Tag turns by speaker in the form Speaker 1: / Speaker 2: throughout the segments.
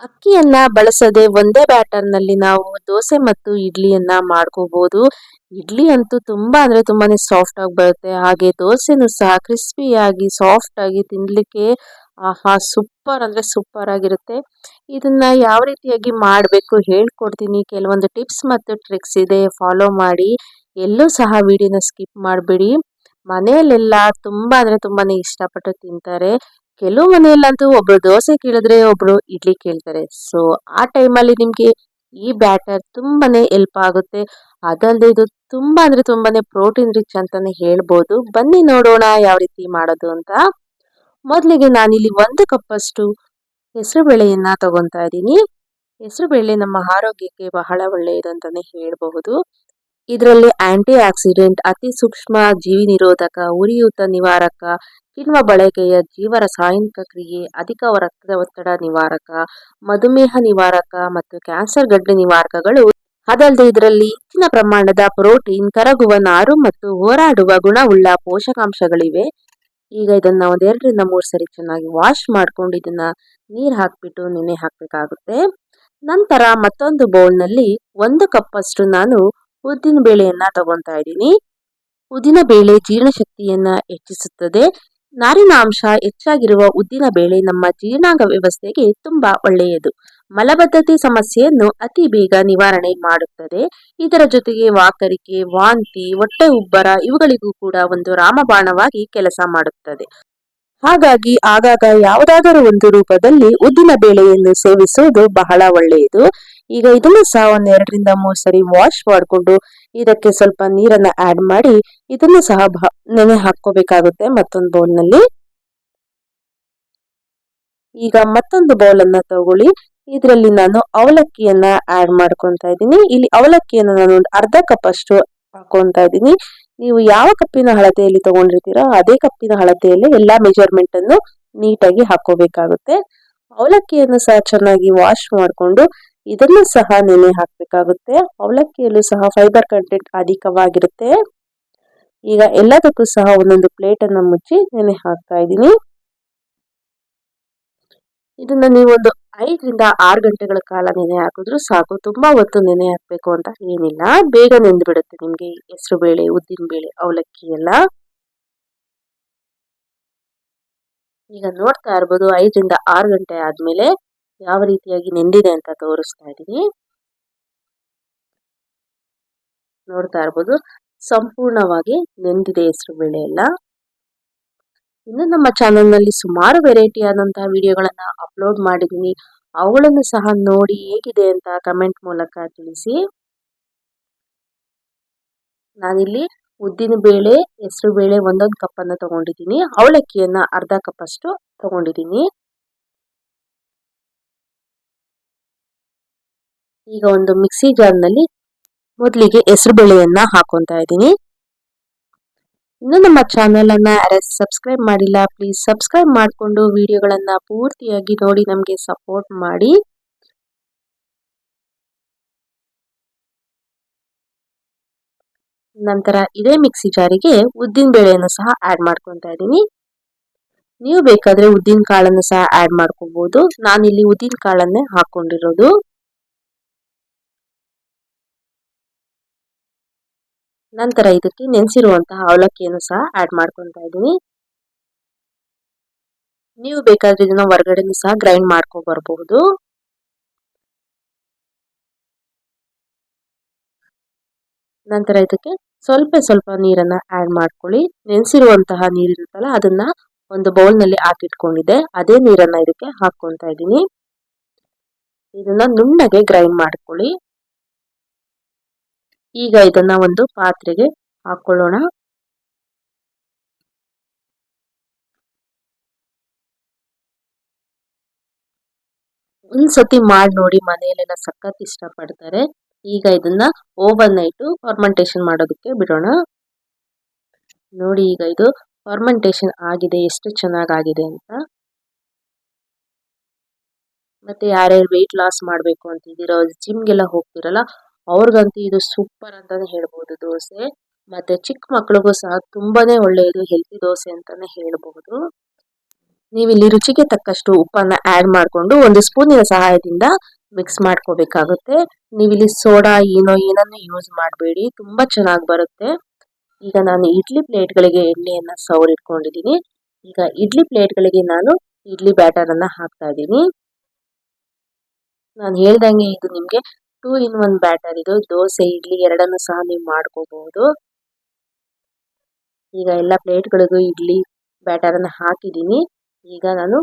Speaker 1: ಅಕ್ಕಿಯನ್ನ ಬಳಸದೆ ಒಂದೇ ಬ್ಯಾಟರ್ನಲ್ಲಿ ನಾವು ದೋಸೆ ಮತ್ತು ಇಡ್ಲಿಯನ್ನ ಮಾಡ್ಕೋಬಹುದು ಇಡ್ಲಿ ಅಂತೂ ತುಂಬಾ ಅಂದ್ರೆ ತುಂಬಾನೇ ಸಾಫ್ಟ್ ಆಗಿ ಬರುತ್ತೆ. ಹಾಗೆ ದೋಸೆನೂ ಸಹ ಕ್ರಿಸ್ಪಿಯಾಗಿ ಸಾಫ್ಟ್ ಆಗಿ ತಿನ್ಲಿಕ್ಕೆ ಆಹಾ ಸೂಪರ್ ಅಂದ್ರೆ ಸೂಪರ್ ಆಗಿರುತ್ತೆ. ಇದನ್ನ ಯಾವ ರೀತಿಯಾಗಿ ಮಾಡಬೇಕು ಹೇಳ್ಕೊಡ್ತೀನಿ. ಕೆಲವೊಂದು ಟಿಪ್ಸ್ ಮತ್ತು ಟ್ರಿಕ್ಸ್ ಇದೆ ಫಾಲೋ ಮಾಡಿ. ಎಲ್ಲೂ ಸಹ ವಿಡಿಯೋನ ಸ್ಕಿಪ್ ಮಾಡಬೇಡಿ. ಮನೆಯಲ್ಲೆಲ್ಲ ತುಂಬಾ ಅಂದ್ರೆ ತುಂಬಾನೇ ಇಷ್ಟಪಟ್ಟು ತಿಂತಾರೆ. ಕೆಲವು ಮನೆಯಲ್ಲಂತೂ ಒಬ್ರು ದೋಸೆ ಕೇಳಿದ್ರೆ ಒಬ್ರು ಇಡ್ಲಿ ಕೇಳ್ತಾರೆ. ಸೊ ಆ ಟೈಮಲ್ಲಿ ನಿಮಗೆ ಈ ಬ್ಯಾಟರ್ ತುಂಬಾನೇ ಹೆಲ್ಪ್ ಆಗುತ್ತೆ. ಅದಲ್ಲದೆ ಇದು ತುಂಬಾ ಅಂದ್ರೆ ತುಂಬಾನೇ ಪ್ರೋಟೀನ್ ರಿಚ್ ಅಂತಾನೆ ಹೇಳ್ಬೋದು. ಬನ್ನಿ ನೋಡೋಣ ಯಾವ ರೀತಿ ಮಾಡೋದು ಅಂತ. ಮೊದಲಿಗೆ ನಾನಿಲ್ಲಿ ಒಂದು ಕಪ್ಪಷ್ಟು ಹೆಸರು ಬೇಳೆಯನ್ನ ತಗೊತಾ ಇದ್ದೀನಿ. ಹೆಸರು ಬೇಳೆ ನಮ್ಮ ಆರೋಗ್ಯಕ್ಕೆ ಬಹಳ ಒಳ್ಳೆಯದು ಅಂತಲೇ ಹೇಳಬಹುದು. ಇದರಲ್ಲಿ ಆಂಟಿ ಆಕ್ಸಿಡೆಂಟ್ ಅತಿ ಸೂಕ್ಷ್ಮ ಜೀವಿ ನಿರೋಧಕ ಉರಿಯೂತ ನಿವಾರಕ, ಕಿಣ್ವ ಬಳಕೆಯ ಜೀವ ರಾಸಾಯನಿಕ ಕ್ರಿಯೆ, ಅಧಿಕ ರಕ್ತದ ಒತ್ತಡ ನಿವಾರಕ, ಮಧುಮೇಹ ನಿವಾರಕ ಮತ್ತು ಕ್ಯಾನ್ಸರ್ ಗಡ್ಡೆ ನಿವಾರಕಗಳು. ಅದಲ್ಲದೆ ಇದರಲ್ಲಿ ಹೆಚ್ಚಿನ ಪ್ರಮಾಣದ ಪ್ರೋಟೀನ್, ಕರಗುವ ನಾರು ಮತ್ತು ಹೋರಾಡುವ ಗುಣವುಳ್ಳ ಪೋಷಕಾಂಶಗಳಿವೆ. ಈಗ ಇದನ್ನ ಒಂದೆರಡರಿಂದ ಮೂರು ಸರಿ ಚೆನ್ನಾಗಿ ವಾಶ್ ಮಾಡ್ಕೊಂಡು ಇದನ್ನ ನೀರು ಹಾಕ್ಬಿಟ್ಟು ನೆನೆ ಹಾಕಬೇಕಾಗುತ್ತೆ. ನಂತರ ಮತ್ತೊಂದು ಬೌಲ್ನಲ್ಲಿ ಒಂದು ಕಪ್ಪಷ್ಟು ನಾನು ಉದ್ದಿನ ಬೇಳೆಯನ್ನ ತಗೊತಾ ಇದ್ದೀನಿ. ಉದ್ದಿನ ಬೇಳೆ ಜೀರ್ಣಶಕ್ತಿಯನ್ನ ಹೆಚ್ಚಿಸುತ್ತದೆ. ನಾರಿನಾಂಶ ಹೆಚ್ಚಾಗಿರುವ ಉದ್ದಿನ ಬೇಳೆ ನಮ್ಮ ಜೀರ್ಣಾಂಗ ವ್ಯವಸ್ಥೆಗೆ ತುಂಬಾ ಒಳ್ಳೆಯದು. ಮಲಬದ್ಧತೆ ಸಮಸ್ಯೆಯನ್ನು ಅತಿ ಬೇಗ ನಿವಾರಣೆ ಮಾಡುತ್ತದೆ. ಇದರ ಜೊತೆಗೆ ವಾಕರಿಕೆ, ವಾಂತಿ, ಹೊಟ್ಟೆ ಉಬ್ಬರ ಇವುಗಳಿಗೂ ಕೂಡ ಒಂದು ರಾಮಬಾಣವಾಗಿ ಕೆಲಸ ಮಾಡುತ್ತದೆ. ಹಾಗಾಗಿ ಆಗಾಗ ಯಾವುದಾದರೂ ಒಂದು ರೂಪದಲ್ಲಿ ಉದ್ದಿನ ಬೇಳೆಯನ್ನು ಸೇವಿಸುವುದು ಬಹಳ ಒಳ್ಳೆಯದು. ಈಗ ಇದನ್ನು ಸಹ ಒಂದ್ ಎರಡರಿಂದ ಮೂರು ಸರಿ ವಾಶ್ ಮಾಡಿಕೊಂಡು ಇದಕ್ಕೆ ಸ್ವಲ್ಪ ನೀರನ್ನ ಆಡ್ ಮಾಡಿ ಇದನ್ನು ಸಹ ನೆನೆ ಹಾಕೋಬೇಕಾಗುತ್ತೆ ಮತ್ತೊಂದು ಬೌಲ್ನಲ್ಲಿ ಈಗ ಮತ್ತೊಂದು ಬೌಲ್ ತಗೊಳ್ಳಿ. ಇದರಲ್ಲಿ ನಾನು ಅವಲಕ್ಕಿಯನ್ನ ಆಡ್ ಮಾಡ್ಕೊತಾ ಇದ್ದೀನಿ. ಇಲ್ಲಿ ಅವಲಕ್ಕಿಯನ್ನು ನಾನು ಒಂದು ಅರ್ಧ ಕಪ್ ಅಷ್ಟು ಹಾಕೊಂತ ಇದ್ದೀನಿ. ನೀವು ಯಾವ ಕಪ್ಪಿನ ಹಳತೆಯಲ್ಲಿ ತಗೊಂಡಿರ್ತೀರೋ ಅದೇ ಕಪ್ಪಿನ ಹಳತೆಯಲ್ಲಿ ಎಲ್ಲಾ ಮೆಜರ್ಮೆಂಟ್ ಅನ್ನು ನೀಟಾಗಿ ಹಾಕೋಬೇಕಾಗುತ್ತೆ ಅವಲಕ್ಕಿಯನ್ನು ಸಹ ಚೆನ್ನಾಗಿ ವಾಶ್ ಮಾಡಿಕೊಂಡು ಇದನ್ನು ಸಹ ನೆನೆ ಹಾಕಬೇಕಾಗುತ್ತೆ. ಅವಲಕ್ಕಿಯಲ್ಲೂ ಸಹ ಫೈಬರ್ ಕಂಟೆಂಟ್ ಅಧಿಕವಾಗಿರುತ್ತೆ. ಈಗ ಎಲ್ಲದಕ್ಕೂ ಸಹ ಒಂದೊಂದು ಪ್ಲೇಟ್ ಅನ್ನ ಮುಚ್ಚಿ ನೆನೆ ಹಾಕ್ತಾ ಇದ್ದೀನಿ. ಇದನ್ನ ನೀವೊಂದು ಐದರಿಂದ ಆರು ಗಂಟೆಗಳ ಕಾಲ ನೆನೆ ಹಾಕಿದ್ರು ಸಾಕು. ತುಂಬಾ ಹೊತ್ತು ನೆನೆ ಹಾಕಬೇಕು ಅಂತ ಏನಿಲ್ಲ. ಬೇಗ ನೆಂದು ಬಿಡುತ್ತೆ ನಿಮಗೆ ಹೆಸರು ಬೇಳೆ, ಉದ್ದಿನ ಬೇಳೆ, ಅವಲಕ್ಕಿ ಎಲ್ಲ. ಈಗ ನೋಡ್ತಾ ಇರ್ಬೋದು ಐದರಿಂದ ಆರು ಗಂಟೆ ಆದ್ಮೇಲೆ ಯಾವ ರೀತಿಯಾಗಿ ನೆಂದಿದೆ ಅಂತ ತೋರಿಸ್ತಾ ಇದ್ದೀನಿ. ನೋಡ್ತಾ ಇರ್ಬೋದು, ಸಂಪೂರ್ಣವಾಗಿ ನೆಂದಿದೆ ಹೆಸರು ಬೇಳೆ ಎಲ್ಲ. ಇನ್ನು ನಮ್ಮ ಚಾನಲ್ನಲ್ಲಿ ಸುಮಾರು ವೆರೈಟಿ ಆದಂತಹ ವಿಡಿಯೋಗಳನ್ನ ಅಪ್ಲೋಡ್ ಮಾಡಿದ್ದೀನಿ. ಅವುಗಳನ್ನು ಸಹ ನೋಡಿ ಹೇಗಿದೆ ಅಂತ ಕಮೆಂಟ್ ಮೂಲಕ ತಿಳಿಸಿ. ನಾನಿಲ್ಲಿ ಉದ್ದಿನ ಬೇಳೆ, ಹೆಸರು ಬೇಳೆ ಒಂದೊಂದು ಕಪ್ ಅನ್ನ ತಗೊಂಡಿದ್ದೀನಿ. ಅವಲಕ್ಕಿಯನ್ನು ಅರ್ಧ ಕಪ್ ಅಷ್ಟು ತಗೊಂಡಿದ್ದೀನಿ. ಈಗ ಒಂದು ಮಿಕ್ಸಿ ಜಾರ್ನಲ್ಲಿ ಮೊದಲಿಗೆ ಹೆಸರು ಬೇಳೆಯನ್ನ ಹಾಕೊಂತ ಇದ್ದೀನಿ. ಇನ್ನು ನಮ್ಮ ಚಾನೆಲ್ ಅನ್ನ ಸಬ್ಸ್ಕ್ರೈಬ್ ಮಾಡಿಲ್ಲ ಪ್ಲೀಸ್ ಸಬ್ಸ್ಕ್ರೈಬ್ ಮಾಡಿಕೊಂಡು ವಿಡಿಯೋಗಳನ್ನ ಪೂರ್ತಿಯಾಗಿ ನೋಡಿ, ನಮಗೆ ಸಪೋರ್ಟ್ ಮಾಡಿ. ನಂತರ ಇದೇ ಮಿಕ್ಸಿ ಜಾರಿಗೆ ಉದ್ದಿನ ಬೇಳೆಯನ್ನು ಸಹ ಆಡ್ ಮಾಡ್ಕೊತಾ ಇದ್ದೀನಿ. ನೀವು ಬೇಕಾದರೆ ಉದ್ದಿನ ಕಾಳನ್ನು ಸಹ ಆಡ್ ಮಾಡ್ಕೋಬಹುದು ನಾನಿಲ್ಲಿ ಉದ್ದಿನ ಕಾಳನ್ನೇ ಹಾಕೊಂಡಿರೋದು. ನಂತರ ಇದಕ್ಕೆ ನೆನೆಸಿರುವಂತಹ ಅವಲಕ್ಕಿಯನ್ನು ಸಹ ಆ್ಯಡ್ ಮಾಡ್ಕೊತಾ ಇದ್ದೀನಿ. ನೀವು ಬೇಕಾದ್ರೆ ಇದನ್ನು ಹೊರಗಡೆನೂ ಸಹ ಗ್ರೈಂಡ್ ಮಾಡ್ಕೊ ಬರಬಹುದು. ನಂತರ ಇದಕ್ಕೆ ಸ್ವಲ್ಪ ಸ್ವಲ್ಪ ನೀರನ್ನ ಆ್ಯಡ್ ಮಾಡ್ಕೊಳ್ಳಿ. ನೆನೆಸಿರುವಂತಹ ನೀರಿರುತ್ತಲ್ಲ ಅದನ್ನ ಒಂದು ಬೌಲ್ನಲ್ಲಿ ಹಾಕಿಟ್ಕೊಂಡಿದ್ದೆ. ಅದೇ ನೀರನ್ನ ಇದಕ್ಕೆ ಹಾಕ್ಕೊತಾ ಇದ್ದೀನಿ. ಇದನ್ನ ನುಣ್ಣಗೆ ಗ್ರೈಂಡ್ ಮಾಡ್ಕೊಳ್ಳಿ. ಈಗ ಇದನ್ನ ಒಂದು ಪಾತ್ರೆಗೆ ಹಾಕೊಳ್ಳೋಣ. ಒಂದ್ಸತಿ ಮಾಡಿ ನೋಡಿ, ಮನೆಯಲ್ಲೆಲ್ಲ ಸಖತ್ ಇಷ್ಟಪಡ್ತಾರೆ. ಈಗ ಇದನ್ನ ಓವರ್ ನೈಟು ಫಾರ್ಮೆಂಟೇಶನ್ ಮಾಡೋದಕ್ಕೆ ಬಿಡೋಣ. ನೋಡಿ, ಈಗ ಇದು ಫರ್ಮೆಂಟೇಶನ್ ಆಗಿದೆ, ಎಷ್ಟು ಚೆನ್ನಾಗಾಗಿದೆ ಅಂತ. ಮತ್ತೆ ಯಾರ್ಯಾರು ವೆಯ್ಟ್ ಲಾಸ್ ಮಾಡಬೇಕು ಅಂತಿದ್ದೀರೋ ಜಿಮ್ಗೆಲ್ಲ ಹೋಗ್ತಿರಲ್ಲ ಅವ್ರಿಗಂತೂ ಇದು ಸೂಪರ್ ಅಂತಾನೆ ಹೇಳ್ಬೋದು ದೋಸೆ. ಮತ್ತೆ ಚಿಕ್ಕ ಮಕ್ಕಳಿಗೂ ಸಹ ತುಂಬಾನೇ ಒಳ್ಳೆಯದು ಹೆಲ್ತಿ ದೋಸೆ ಅಂತಾನೆ ಹೇಳ್ಬಹುದು ನೀವಿಲ್ಲಿ ರುಚಿಗೆ ತಕ್ಕಷ್ಟು ಉಪ್ಪನ್ನ ಆ್ಯಡ್ ಮಾಡಿಕೊಂಡು ಒಂದು ಸ್ಪೂನಿನ ಸಹಾಯದಿಂದ ಮಿಕ್ಸ್ ಮಾಡ್ಕೋಬೇಕಾಗುತ್ತೆ. ನೀವಿಲ್ಲಿ ಸೋಡಾ ಏನೋ ಏನನ್ನು ಯೂಸ್ ಮಾಡಬೇಡಿ. ತುಂಬ ಚೆನ್ನಾಗಿ ಬರುತ್ತೆ. ಈಗ ನಾನು ಇಡ್ಲಿ ಪ್ಲೇಟ್ಗಳಿಗೆ ಎಣ್ಣೆಯನ್ನು ಸವರಿಟ್ಕೊಂಡಿದ್ದೀನಿ ಈಗ ಇಡ್ಲಿ ಪ್ಲೇಟ್ಗಳಿಗೆ ನಾನು ಇಡ್ಲಿ ಬ್ಯಾಟರನ್ನು ಹಾಕ್ತಾ ಇದ್ದೀನಿ ನಾನು ಹೇಳ್ದಂಗೆ ಇದು ನಿಮಗೆ ಟೂ ಇನ್ ಒನ್ ಬ್ಯಾಟರ್ ಇದು ದೋಸೆ, ಇಡ್ಲಿ ಎರಡನ್ನು ಸಹ ನೀವು ಮಾಡ್ಕೋಬಹುದು. ಈಗ ಎಲ್ಲ ಪ್ಲೇಟ್ಗಳಿಗೂ ಇಡ್ಲಿ ಬ್ಯಾಟರನ್ನು ಹಾಕಿದ್ದೀನಿ. ಈಗ ನಾನು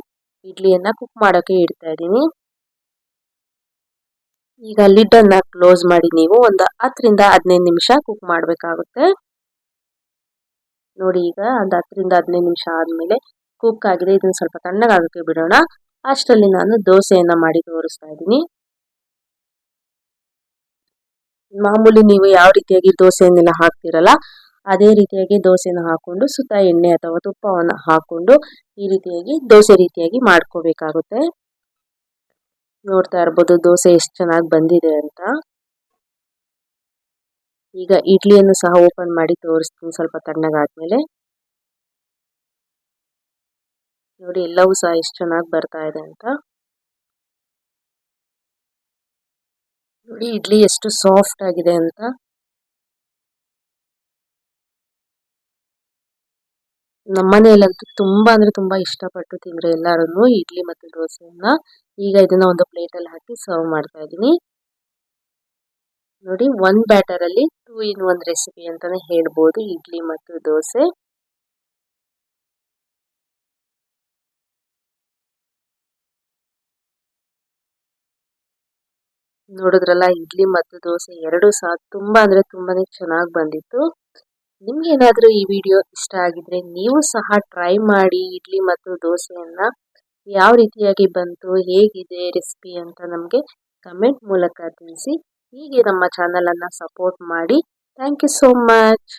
Speaker 1: ಇಡ್ಲಿಯನ್ನ ಕುಕ್ ಮಾಡೋಕ್ಕೆ ಇಡ್ತಾ ಇದ್ದೀನಿ. ಈಗ ಲಿಡ್ಡನ್ನು ಕ್ಲೋಸ್ ಮಾಡಿ ನೀವು ಒಂದು ಹತ್ತರಿಂದ ಹದಿನೈದು ನಿಮಿಷ ಕುಕ್ ಮಾಡಬೇಕಾಗುತ್ತೆ. ನೋಡಿ ಈಗ ಒಂದು ಹತ್ತರಿಂದ ಹದಿನೈದು ನಿಮಿಷ ಆದಮೇಲೆ ಕುಕ್ ಆಗಿದೆ. ಇದನ್ನು ಸ್ವಲ್ಪ ತಣ್ಣಗಾಗೋಕ್ಕೆ ಬಿಡೋಣ. ಅಷ್ಟರಲ್ಲಿ ನಾನು ದೋಸೆಯನ್ನು ಮಾಡಿ ತೋರಿಸ್ತಾ ಇದ್ದೀನಿ. ಮಾಮೂಲಿ ನೀವು ಯಾವ ರೀತಿಯಾಗಿ ದೋಸೆಯನ್ನೆಲ್ಲ ಹಾಕ್ತಿರಲ್ಲ, ಅದೇ ರೀತಿಯಾಗಿ ದೋಸೆನ ಹಾಕೊಂಡು ಸುತ್ತ ಎಣ್ಣೆ ಅಥವಾ ತುಪ್ಪವನ್ನು ಹಾಕೊಂಡು ಈ ರೀತಿಯಾಗಿ ದೋಸೆ ರೀತಿಯಾಗಿ ಮಾಡ್ಕೋಬೇಕಾಗುತ್ತೆ. ನೋಡ್ತಾ ಇರ್ಬೋದು ದೋಸೆ ಎಷ್ಟು ಚೆನ್ನಾಗಿ ಬಂದಿದೆ ಅಂತ. ಈಗ ಇಡ್ಲಿಯನ್ನು ಸಹ ಓಪನ್ ಮಾಡಿ ತೋರಿಸ್ತೀನಿ ಸ್ವಲ್ಪ ತಣ್ಣಗಾದ್ಮೇಲೆ. ನೋಡಿ ಎಲ್ಲವೂ ಸಹ ಎಷ್ಟು ಚೆನ್ನಾಗಿ ಬರ್ತಾ ಇದೆ ಅಂತ. ನೋಡಿ, ಇಡ್ಲಿ ಎಷ್ಟು ಸಾಫ್ಟ್ ಆಗಿದೆ ಅಂತ. ನಮ್ಮನೆಯಲ್ಲಂತೂ ತುಂಬಾ ಅಂದ್ರೆ ತುಂಬಾ ಇಷ್ಟಪಟ್ಟು ತಿಂದ್ರೆ ಎಲ್ಲಾರು ಇಡ್ಲಿ ಮತ್ತು ದೋಸೆಯನ್ನ ಈಗ ಇದನ್ನ ಒಂದು ಪ್ಲೇಟ್ ಅಲ್ಲಿ ಹಾಕಿ ಸರ್ವ್ ಮಾಡ್ತಾ ಇದ್ದೀನಿ. ನೋಡಿ ಒಂದ್ ಬ್ಯಾಟರ್ ಅಲ್ಲಿ ಟೂ ಇನ್ ಒನ್ ರೆಸಿಪಿ ಅಂತಾನೆ ಹೇಳ್ಬೋದು, ಇಡ್ಲಿ ಮತ್ತು ದೋಸೆ. ನೋಡಿದ್ರಲ್ಲ, ಇಡ್ಲಿ ಮತ್ತು ದೋಸೆ ಎರಡು ಸಹ ತುಂಬ ಅಂದರೆ ತುಂಬಾ ಚೆನ್ನಾಗಿ ಬಂದಿತ್ತು. ನಿಮ್ಗೇನಾದರೂ ಈ ವಿಡಿಯೋ ಇಷ್ಟ ಆಗಿದ್ರೆ ನೀವು ಸಹ ಟ್ರೈ ಮಾಡಿ ಇಡ್ಲಿ ಮತ್ತು ದೋಸೆಯನ್ನು ಯಾವ ರೀತಿಯಾಗಿ ಬಂತು, ಹೇಗಿದೆ, ರೆಸಿಪಿ ಅಂತ ನಮಗೆ ಕಮೆಂಟ್ ಮೂಲಕ ತಿಳಿಸಿ. ಹೀಗೆ ನಮ್ಮ ಚಾನಲನ್ನು ಸಪೋರ್ಟ್ ಮಾಡಿ. Thank you so much.